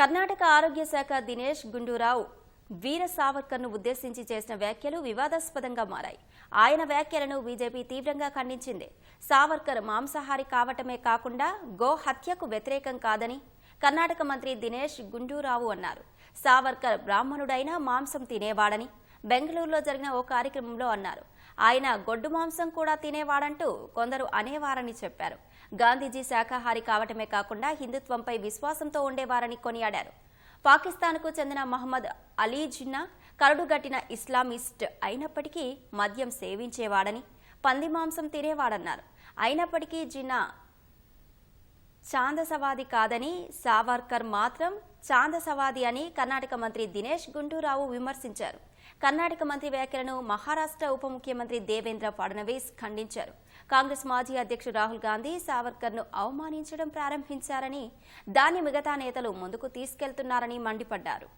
కర్ణాటక ఆరోగ్య శాఖ దినేష్ గుండూరావు వీర సావర్కర్ను ఉద్దేశించి చేసిన వ్యాఖ్యలు వివాదాస్పదంగా మారాయి. ఆయన వ్యాఖ్యలను బీజేపీ తీవ్రంగా ఖండించింది. సావర్కర్ మాంసాహారి కావటమే కాకుండా గో హత్యకు వ్యతిరేకం కాదని కర్ణాటక మంత్రి దినేష్ గుండూరావు అన్నారు. సావర్కర్ బ్రాహ్మణుడైన మాంసం తినేవాడని బెంగళూరులో జరిగిన ఓ కార్యక్రమంలో అన్నారు. ఆయన గొడ్డు మాంసం కూడా తినేవాడంటూ కొందరు అనేవారని చెప్పారు. గాంధీజీ శాఖాహారి కావటమే కాకుండా హిందుత్వంపై విశ్వాసంతో ఉండేవారని కొనియాడారు. పాకిస్తాన్కు చెందిన మహమ్మద్ అలీ జిన్నా కరడుగట్టిన ఇస్లామిస్ట్ అయినప్పటికీ మద్యం సేవించేవాడని పంది మాంసం తినేవాడన్నారు. అయినప్పటికీ జిన్నా చాందసవాది కాదని సావర్కర్ మాత్రం చాందసవాది అని కర్ణాటక మంత్రి దినేష్ గుంటూరావు విమర్శించారు. కర్ణాటక మంత్రి వ్యాఖ్యలను మహారాష్ట్ర ఉప ముఖ్యమంత్రి దేవేంద్ర ఫడ్నవీస్ ఖండించారు. కాంగ్రెస్ మాజీ అధ్యక్షుడు రాహుల్ గాంధీ సావర్కర్ను అవమానించడం ప్రారంభించారని దాన్ని మిగతా నేతలు ముందుకు తీసుకెళ్తున్నారని మండిపడ్డారు.